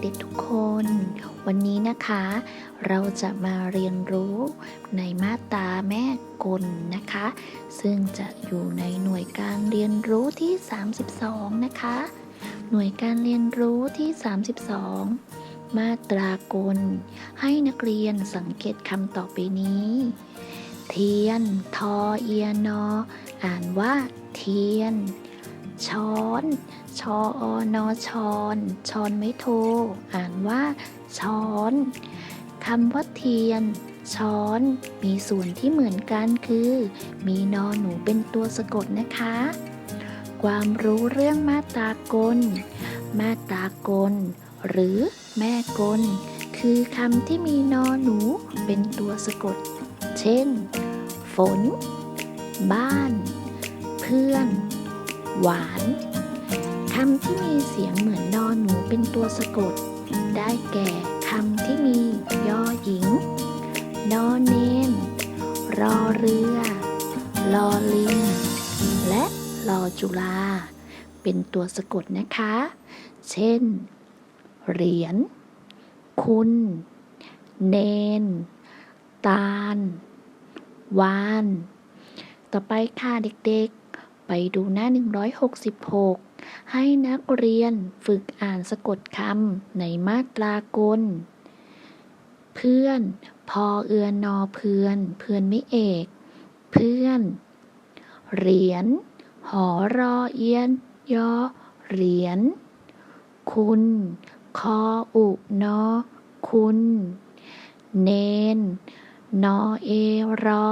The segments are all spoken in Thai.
เด็กๆทุกคน วันนี้นะคะ เราจะมาเรียนรู้ในมาตราแม่กลนะคะ ซึ่งจะอยู่ในหน่วยการเรียนรู้ที่ 32 นะคะ หน่วยการเรียนรู้ที่ 32 มาตรากล ให้นักเรียนสังเกตคำต่อไปนี้ เทียน ทอเอียนอ อ่านว่าเทียน ช้อน ชออนอชอนชอนไม่โท อ่านว่า ช้อนคำว่าเทียน ช้อน มีส่วนที่เหมือนกันคือ มีนอหนูเป็นตัวสะกดนะคะ ความรู้เรื่องมาตรากล มาตรากล หรือแม่กล คือคำที่มีนอหนูเป็นตัวสะกด เช่น ฝน บ้าน เพื่อน หวาน คำที่มีเสียงเหมือนนอนหนูเป็นตัวสะกด ได้แก่คำที่มียอหญิง นอเนนรอเรือ ลอลิง และลอจุลา เป็นตัวสะกดนะคะ เช่น เหรียญ คุณ เนน ตาล วาน ต่อไปค่ะเด็กๆ ไปดูหน้า 166 ให้นักเรียนฝึกอ่านสะกดคำในมาตรากล เพื่อน พอเอือนนอเพื่อน เพื่อนไม่เอก เพื่อน เหรียญ หอรอเอียน ยอ เหรียญ คุณ คออุนอ คุณ เนน นอเอรอ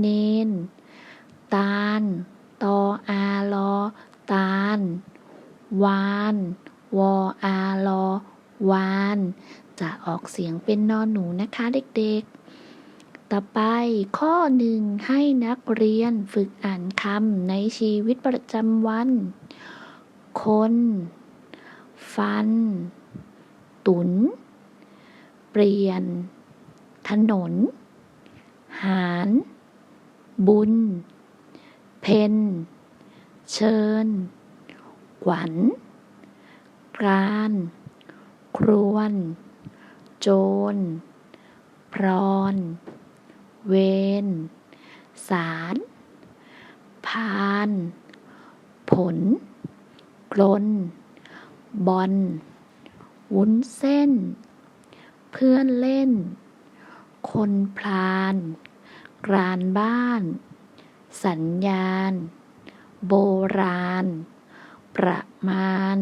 เนน ตาล ตออาลอ ตาล วาน วออาลอ วาน จะออกเสียงเป็นนอนหนูนะคะเด็กๆ ต่อไปข้อหนึ่งให้นักเรียนฝึกอ่านคำในชีวิตประจำวัน คน ฟัน ตุน เปลี่ยน ถนน หาร บุญ เพนเชิญ ขวัญกรานครวน โจร พรอนเวน สาร พาน ผล กลน บอล วุ้นเส้น เพื่อนเล่น คนพลาน กรานบ้าน สัญญาณ โบราณ ประมาณ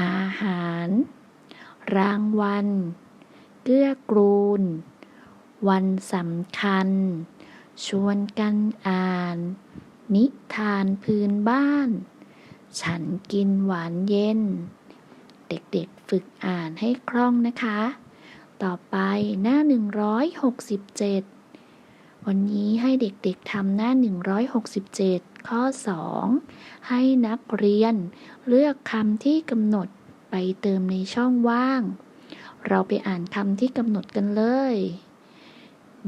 อาหาร รางวัล เกื้อกูลวันสำคัญ ชวนกันอ่าน นิทานพื้นบ้าน ฉันกินหวานเย็น เด็กๆฝึกอ่านให้คล่องนะคะ ต่อไปหน้า 167 วันนี้ให้เด็กๆทำหน้า 167 ข้อ 2 ให้นักเรียน เลือกคำที่กำหนดไปเติมในช่องว่าง เราไปอ่านคำที่กำหนดกันเลย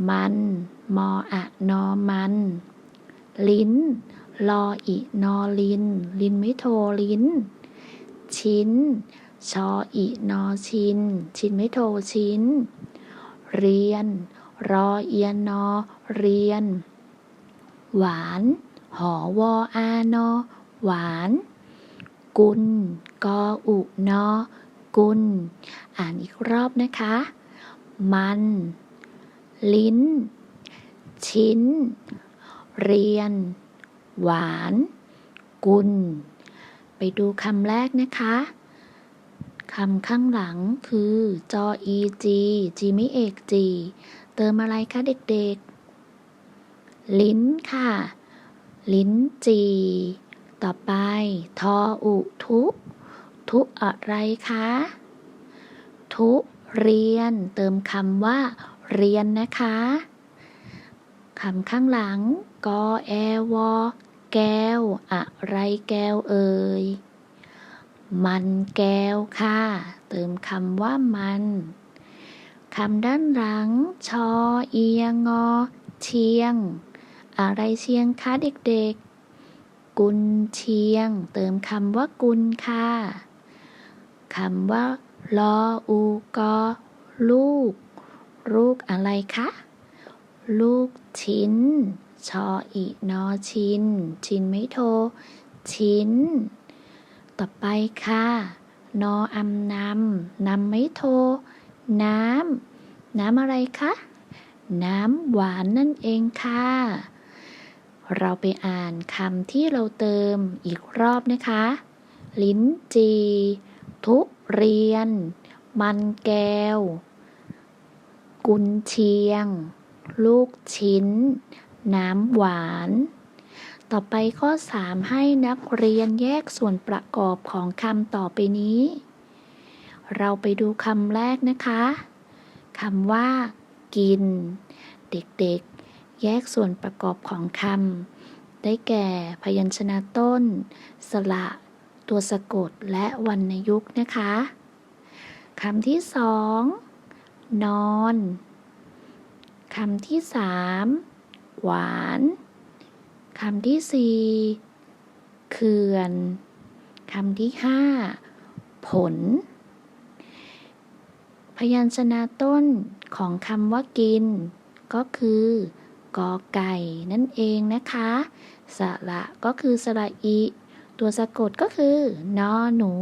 มัน มออะนอมัน ลิ้น ลออินอลิน ลินไม่โทรลิ้น ชิ้น ชออินอชิน ชินไม่โทรชิ้น เรียน รอเอียนนอ เรียน หวาน หอวออานอ หวาน กุลกออุนอ กุล อ่านอีกรอบนะคะ มัน ลิ้น ชิ้น เรียน หวาน กุล ไปดูคำแรกนะคะคำข้างหลังคือ จออีจีจีไม่เอกจี เติมอะไรคะเด็กๆ ลิ้นค่ะ ลิ้นจี ต่อไป ทออุทุ ทุอะไรคะ ทุเรียน เติมคำว่า เรียนนะคะคำข้างหลัง กอแอวอแก้ว อะไรแก้วเอ่ย มันแก้วค่ะ เติมคำว่ามัน คำด้านหลัง ชอ เอียงงอ เชียง อะไรเชียงคะเด็กๆ กุนเชียง เติมคำว่ากุลค่ะคำว่าลออูกอลูก ลูกอะไรคะ ลูกชิ้น ชออีนอชิน ชินไม่โท ชิ้น ต่อไปค่ะ นออำนำนำไม่โท น้ำ น้ำอะไรคะ น้ำหวานนั่นเองค่ะ เราไปอ่านคำที่เราเติมอีกรอบนะคะ ลิ้นจี ทุเรียน มันแก้ว กุนเชียง ลูกชิ้น น้ำหวานต่อไปข้อ 3 ให้นักเรียนแยกส่วนประกอบของคำต่อไปนี้ เราไปดูคำแรกนะคะคำว่า กิน เด็กๆ แยกส่วนประกอบของคำได้แก่พยัญชนะต้น สระ ตัวสะกดและวรรณยุกต์นะคะคำที่สองนอนคำที่สามหวานคำที่สี่เขื่อนคำที่ห้าผล พยัญชนะต้นของคำว่ากิน ก็คือกอไก่นั่นเองนะคะ สระก็คือสระอี ตัวสะกดก็คือนอหนู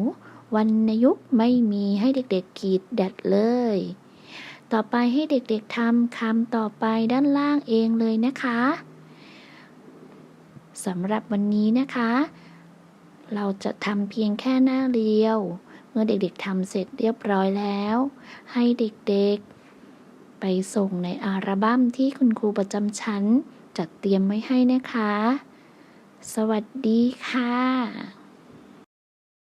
วรรณยุกไม่มีให้เด็กๆขีดแดดเลย ต่อไปให้เด็กๆทำคำต่อไปด้านล่างเองเลยนะคะสำหรับวันนี้นะคะ เราจะทำเพียงแค่หน้าเรียว มื่อเด็กๆทำเสร็จเรียบร้อยแล้ว ให้เด็กๆ ไปส่งในอัลบั้มที่คุณครูประจำชั้นจัดเตรียมไว้ให้นะคะ สวัสดีค่ะ